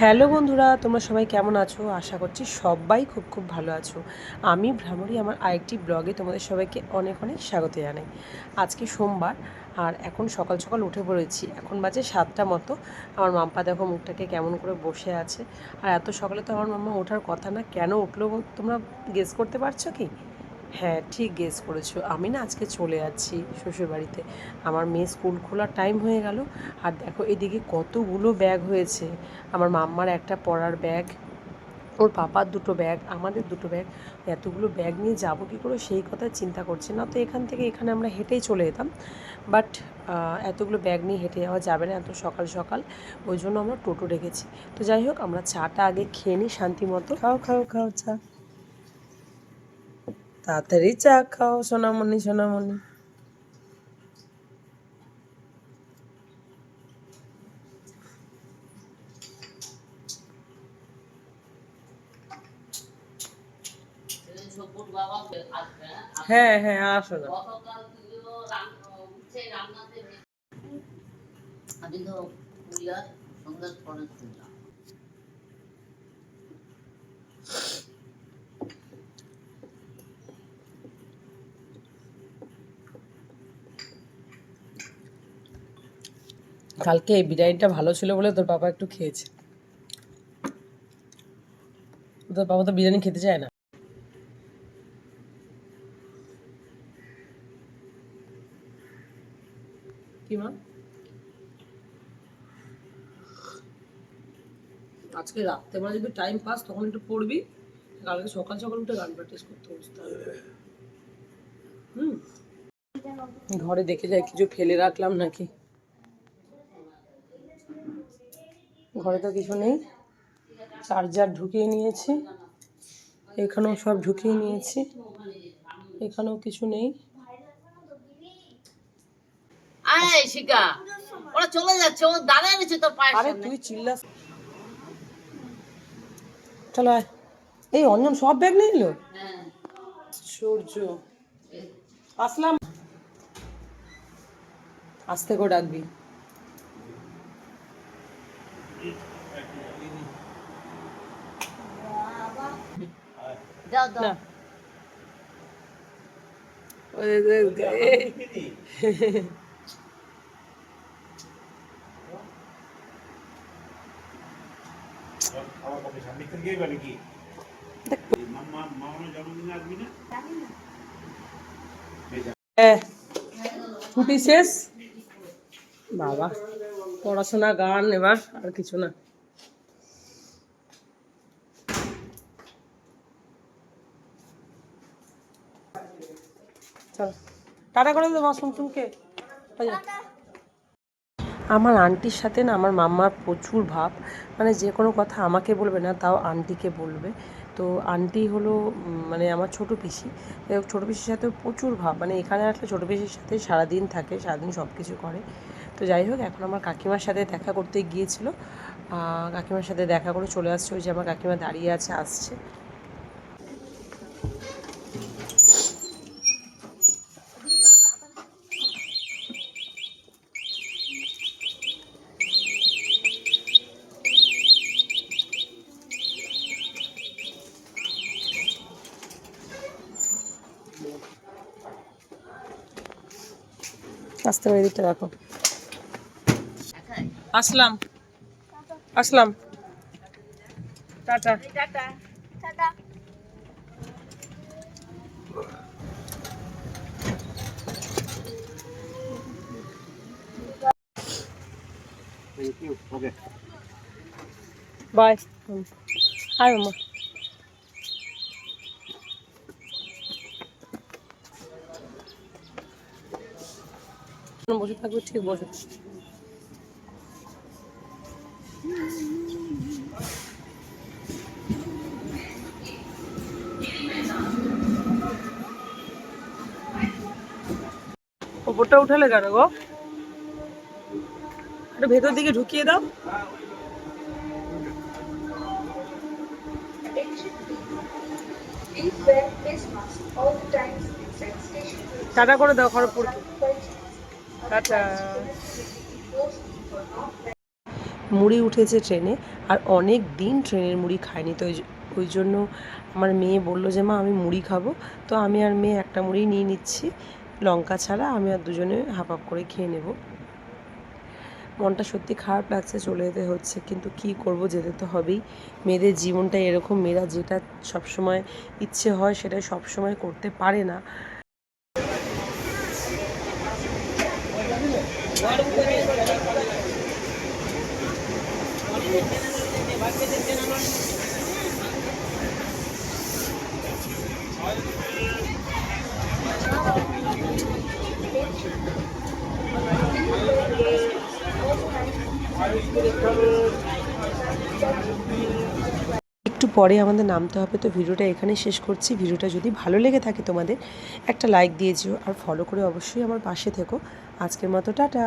Hello বন্ধুরা, তোমরা সবাই কেমন আছো? আশা করছি সবাই খুব খুব ভালো আছো। আমি ভ্রামরি, আমার আরেকটি ব্লগে তোমাদের সবাইকে অনেক অনেক স্বাগত জানাই। আজকে সোমবার আর এখন সকাল সকাল উঠে পড়েছি। এখন বাজে সাতটা মতো। আমার মাম্পা দেখো মুখটাকে কেমন করে বসে আছে। আর এত সকালে তো আমার মাম্মা ওঠার কথা না। কেন উঠল তোমরা গেস করতে পারছ কি? হ্যাঁ ঠিক গেস করেছ। আমি না আজকে চলে যাচ্ছি শ্বশুরবাড়িতে। আমার মেয়ে স্কুল খোলার টাইম হয়ে গেল। আর দেখো, এদিকে কতগুলো ব্যাগ হয়েছে। আমার মাম্মার একটা পড়ার ব্যাগ ওর পাপার দুটো ব্যাগ আমাদের দুটো ব্যাগ এতগুলো ব্যাগ নিয়ে যাব কী করে, সেই কথা চিন্তা করছে না। তো এখান থেকে এখানে আমরা হেঁটেই চলে যেতাম। বাট এতগুলো ব্যাগ নিয়ে হেঁটে যাওয়া যাবে না এত সকাল সকাল। ওই জন্য আমরা টোটো রেখেছি তো যাই হোক, আমরা চাটা আগে খেয়ে নিই শান্তি মতো খাও খাও খাও চা। তাড়াতাড়ি চা খাও সোনামণি সোনামণি হ্যাঁ? হ্যাঁ আসো না আমি তো সন্ধ্যার পরে শুনলাম কালকে এই বিরিয়ানিটা ভালো ছিল বলে তোর বাবা একটু খেয়েছে। তোর বাবা তো বিরিয়ানি খেতে চায় না। কি মা? আজকে রাত্রেবেলা যদি টাইম পাস তখন একটু পড়বি, কালকে সকাল সকাল উঠে গান প্র্যাকটিস করতে বসতে হবে। হুম। ঘরে দেখে যাই, কিছু ফেলে রাখলাম নাকি? ঘরে তো কিছু নেই। চার্জার ঢুকিয়ে নিয়েছি। এখানেও সব ঢুকিয়ে নিয়েছি। এখানেও কিছু নেই। আয় শিকা ওরা চলে যাচ্ছে ও দাঁড়িয়ে রয়েছে তোর পায়ের আরে তুই চিল্লাস চলো এই অঞ্জন সব ব্যাগ নিয়ে হ্যাঁ। সূর্য। আসলাম। আস্তে করে ডাকবি যাও দাও না ওই যে গায়ে- হ্যাঁ, ছুটি শেষ বাবা পড়াশোনা গান এবার আর কিছু না চলো। টাটা করে দেবো শুনশুনকে আমার আন্টির সাথে না আমার মাম্মার প্রচুর ভাব। মানে যে কোনো কথা আমাকে বলবে না, তাও আন্টিকে বলবে। তো আন্টি হলো মানে আমার ছোটো পিসি। ছোটো পিসির সাথে প্রচুর ভাব। মানে এখানে আসলে ছোটো পিসির সাথে সারাদিন থাকে, সারাদিন সব কিছু করে। তো যাই হোক, এখন আমার কাকিমার সাথে দেখা করতে গিয়েছিল। কাকিমার সাথে দেখা করে চলে আসছে। ওই যে আমার কাকিমা দাঁড়িয়ে আছে, আসছে। আসতে পারে দিকটা দেখো। আসলাম। আসলাম। টাটা। বাই হাই মামা বসে থাকবে ঠিক বসে ওপরটা উঠালে কেন গো? একটু ভেতর দিকে ঢুকিয়ে দাও. টাটা করে দাও খড়গপুরকে। টাটা। মুড়ি উঠেছে ট্রেনে, আর অনেক দিন ট্রেনের মুড়ি খায়নি তো ওই জন্য আমার মেয়ে বলল যে, মা, আমি মুড়ি খাব। তো আমি আর মেয়ে একটা মুড়ি নিয়ে নিচ্ছি, লঙ্কা ছাড়া, আমি আর দুজনে হাফ হাফ করে খেয়ে নেব। মনটা সত্যি খারাপ লাগছে, চলে যেতে হচ্ছে, কিন্তু কি করব, যেতে তো হবেই। মেয়েদের জীবনটা এরকম, মেয়েরা যেটা সবসময় ইচ্ছে হয়, সেটা সবসময় করতে পারে না। একটু পরে আমাদের নামতে হবে, তো ভিডিওটা এখানে শেষ করছি। ভিডিওটা যদি ভালো লেগে থাকে তোমাদের, একটা লাইক দিয়ে যেও আর ফলো করে অবশ্যই আমার পাশে থেকো। আজকের মতো টাটা।